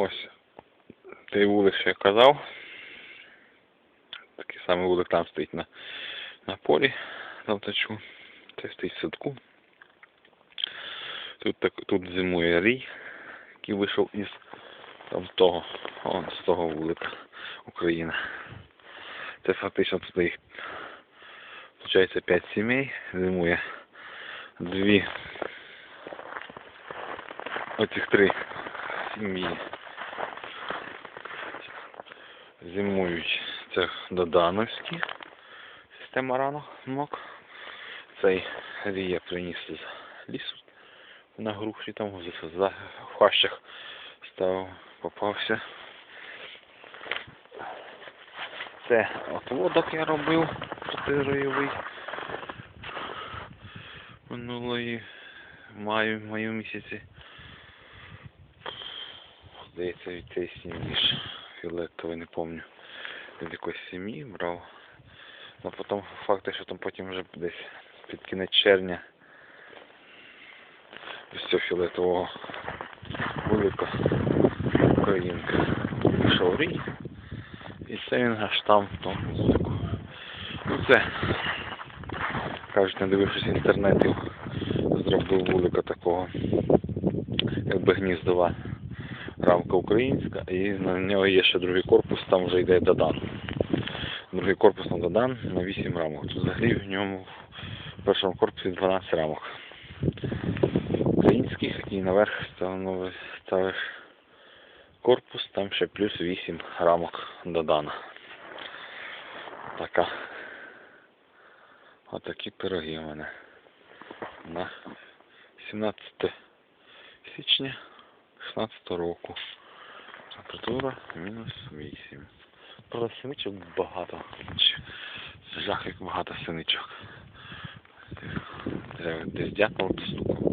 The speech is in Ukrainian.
Ось той вулик, що я казав. Такий самий вулик там стоїть на, на полі Завтачу. Це стоїть в садку. Тут, так, тут зимує рій, який вийшов із там того, он, з того вулика Україна. Це фактично тут їх виходить 5 сімей, зимує дві оцих три сім'ї зимують це Додановські система ранок. Цей рія приніс з лісу на груші там в, хащах став, попався. Це отводок я робив чотириойовий минулої маю, маю місяці. Здається, від сім'ї ж фіолетовий, не пам'ятаю. Від якоїсь сім'ї брав. Ну потім факт, що там потім вже десь під кінець червня з цього фіолетового вулика українка пішов рій. І це він аж там в тому вулику. Ну це, кажуть, не дивившись інтернетів, зробив вулика такого, якби гніздова рамка українська, і на нього є ще другий корпус, там вже йде Дадан. Другий корпус на Дадан на 8 рамок. Тут взагалі в ньому в першому корпусі 12 рамок. Українських і наверх ставиш, корпус, там ще плюс 8 рамок Дадана. Така. Отакі пироги у мене. На 17 січня 16 року. Температура мінус 8. Правда, синичок багато. Жах, як багато синичок. Треба десь дякувати стукав.